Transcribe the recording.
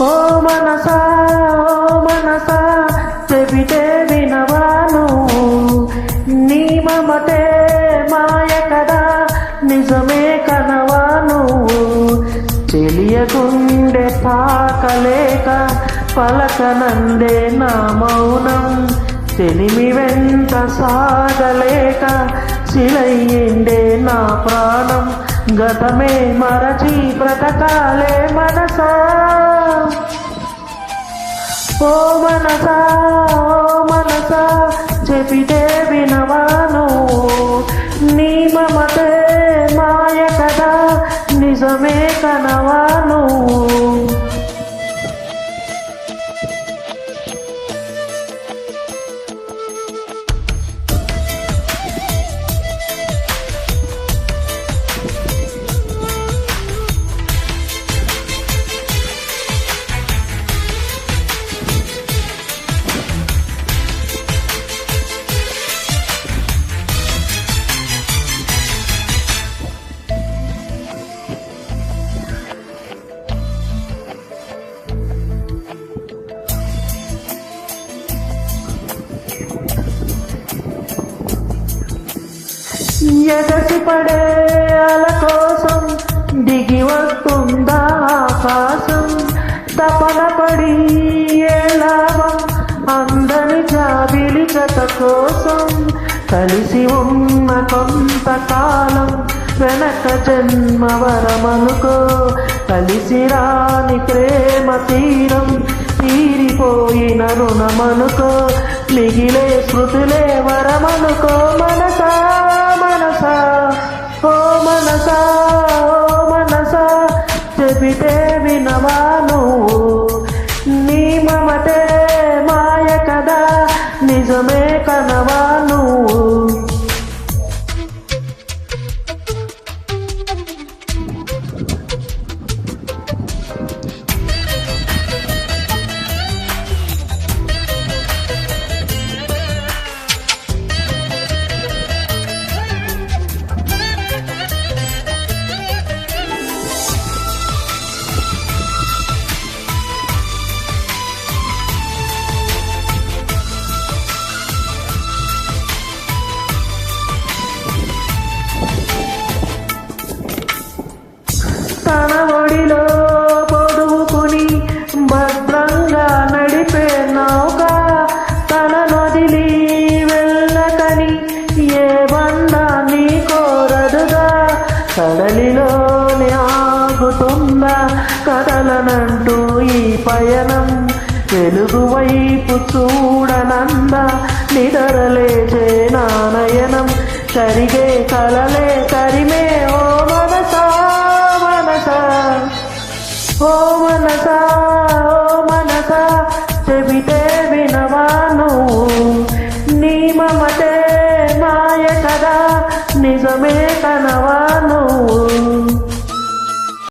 ఓ మనసా ఓ మనసా చెబితే వినవాను. నీ మమతే మాయ కదా నిజమే కనవాను. తెలియకుండే పాకలేక పలకనందే నా మౌనం. తెలిమి వెంట సాగలేక శిలయ్యిండే నా ప్రాణం. గతమే మరచి బ్రతకాలే మనసా. ఓ మనసా ఓ మనసా చెబితే వినవాను. నీ మమతే మాయ కదా నిజమే కనవాను. ఎగసి పడే అల కోసం దిగి వస్తుందా ఆకాశం? తపన పడి ఏ లాభం? అందని జాబిలి కథ కోసం కలిసి ఉన్న కొంతకాలం వెనక జన్మ వరమనుకో కలిసి రాని ప్రేమ తీరం తీరిపోయిన రుణమనుకో మిగిలే స్మృతులే వరమనుకో మన మనసా కడలిలోనే ఆగుతుందా కదలనంటూ ఈ పయనం. తెలుగు వైపు చూడనందా నిదరలేచే నానయనం సరిగే కలలే కరిమే ఓ మనసా మనసా. ఓ మనసా ఓ మనసా చెబితే వినవాను. నీ మమతే నాయ కదా నిజమే